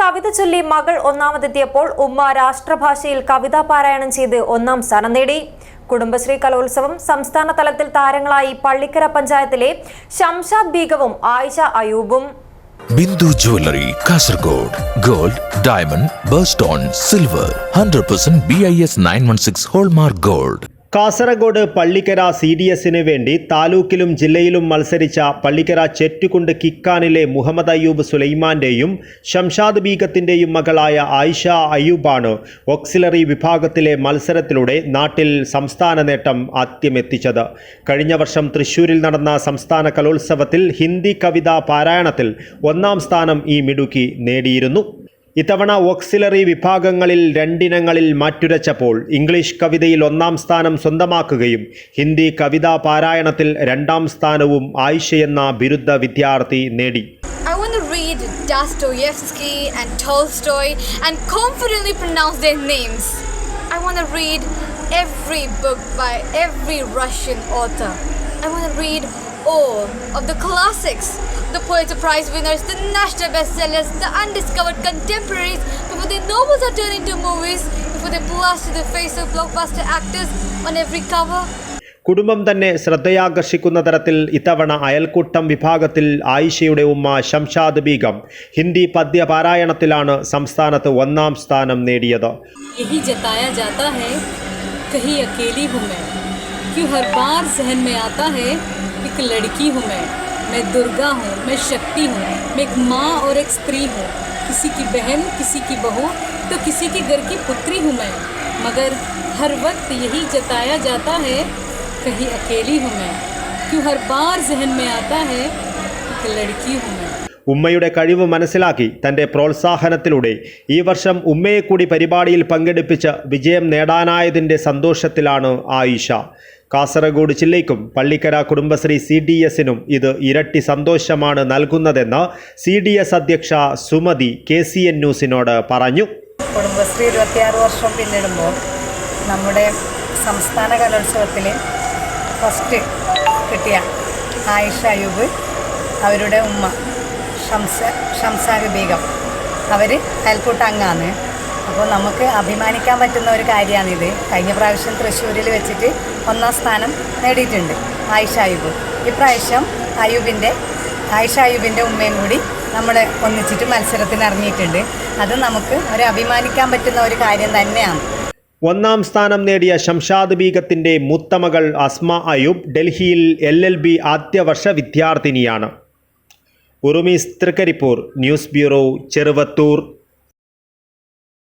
കവിത ചൊല്ലി മകൾ ഒന്നാമതെത്തിയപ്പോൾ ഉമ്മ രാഷ്ട്രഭാഷയിൽ കവിതാ പാരായണം ചെയ്ത് ഒന്നാം സ്ഥാനം നേടി. കുടുംബശ്രീ കലോത്സവം സംസ്ഥാന തലത്തിൽ താരങ്ങളായി പള്ളിക്കര പഞ്ചായത്തിലെ ഷംഷാദ് ബീഗവും Ayisha അയൂബും. Bindu jewellery Kasaragod gold diamond birthstone silver hundred percent B I S nine one six hallmark gold. Kasaragod Pallikkara C D എസിന് വേണ്ടി താലൂക്കിലും ജില്ലയിലും മത്സരിച്ച പള്ളിക്കര ചെറ്റുകുണ്ട് കിക്കാനിലെ മുഹമ്മദ് അയ്യൂബ് സുലൈമാന്റെയും ഷംഷാദ് ബീഗത്തിന്റെയും മകളായ ആയിഷ അയ്യൂബാണ് ഓക്സിലറി വിഭാഗത്തിലെ മത്സരത്തിലൂടെ നാട്ടിൽ സംസ്ഥാന നേട്ടം ആദ്യമെത്തിച്ചത്. കഴിഞ്ഞ വർഷം തൃശൂരിൽ നടന്ന സംസ്ഥാന കലോത്സവത്തിൽ ഹിന്ദി കവിതാ പാരായണത്തിൽ ഒന്നാം സ്ഥാനം ഈ മിടുക്കി നേടിയിരുന്നു. ഇത്തവണ ഓക്സിലറി വിഭാഗങ്ങളിൽ രണ്ടിനങ്ങളിൽ മാറ്റുരച്ചപ്പോൾ ഇംഗ്ലീഷ് കവിതയിൽ ഒന്നാം സ്ഥാനം സ്വന്തമാക്കുകയും ഹിന്ദി കവിതാ പാരായണത്തിൽ രണ്ടാം സ്ഥാനവും ആയിഷയെന്ന ബിരുദ വിദ്യാർത്ഥി നേടി read Dostoevsky and Tolstoy and confidently pronounce their names. I want to read every book by every Russian author. I want to read all of the classics, the Pulitzer Prize winners, the national bestsellers, the undiscovered contemporaries before their novels are turned into movies, before they plaster the face of blockbuster actors on every cover. കുടുംബം തന്നെ ശ്രദ്ധയാകർഷിക്കുന്ന തരത്തിൽ ഇത്തവണ അയൽക്കൂട്ടം വിഭാഗത്തിൽ ആയിഷയുടെ ഉമ്മ ഷംഷാദ് ബീഗം ഹിന്ദി പദ്യ പാരായണത്തിലാണ് സംസ്ഥാനത്ത് ഒന്നാം സ്ഥാനം നേടിയത് यही जताया जाता है कहीं अकेली हूँ मैं क्यों हर बार जहन में आता है एक लड़की हूँ मैं मैं दुर्गा हूँ मैं शक्ति हूँ मैं एक माँ और एक स्त्री हूँ किसी की बहन किसी की बहू तो किसी के घर की पुत्री हूँ मैं मगर हर वक्त यही जताया जाता है कहीं अकेली हूँ मैं क्यों हर बार जहन में आता है एक लड़की हूँ मैं ഉമ്മയുടെ കഴിവ് മനസ്സിലാക്കി തൻ്റെ പ്രോത്സാഹനത്തിലൂടെ ഈ വർഷം ഉമ്മയെ കൂടി പരിപാടിയിൽ പങ്കെടുപ്പിച്ച് വിജയം നേടാനായതിൻ്റെ സന്തോഷത്തിലാണ് ആയിഷ കാസർഗോഡ് ജില്ലയ്ക്കും പള്ളിക്കര കുടുംബശ്രീ സി ഡി എസിനും ഇത് ഇരട്ടി സന്തോഷമാണ് നൽകുന്നതെന്ന് സി ഡി എസ് അധ്യക്ഷ സുമതി കെ സി എൻ ന്യൂസിനോട് പറഞ്ഞു. കുടുംബശ്രീ ഇരുപത്തിയാറ് വർഷം പിന്നിടുമ്പോൾ നമ്മുടെ സംസ്ഥാന കലോത്സവത്തിൽ ഫസ്റ്റ് കിട്ടിയ ആയിഷ അയൂബ് അവരുടെ ഉമ്മ ഷംസ ഷംസാഗ് ബീഗം. അവർ അയൽക്കൂട്ട അംഗമാണ് അപ്പോൾ നമുക്ക് അഭിമാനിക്കാൻ പറ്റുന്ന ഒരു കാര്യമാണിത്. കഴിഞ്ഞ പ്രാവശ്യം തൃശ്ശൂരിൽ വെച്ചിട്ട് ഒന്നാം സ്ഥാനം നേടിയിട്ടുണ്ട് ആയിഷ അയൂബ് ഇപ്രാവശ്യം അയൂബിന്റെ ആയിഷ അയൂബിന്റെ ഉമ്മയും കൂടി നമ്മൾ ഒന്നിച്ചിട്ട് മത്സരത്തിന് ഇറങ്ങിയിട്ടുണ്ട്. അത് നമുക്ക് ഒരു അഭിമാനിക്കാൻ പറ്റുന്ന ഒരു കാര്യം തന്നെയാണ്. ഒന്നാം സ്ഥാനം നേടിയ ശംഷാദ് ബീഗത്തിന്റെ മുത്തമകൾ അസ്മ അയൂബ് ഡൽഹിയിൽ എൽ എൽ ബി ആദ്യവർഷ വിദ്യാർത്ഥിനിയാണ്. Urumees Trikaripur news bureau Cheruvathur.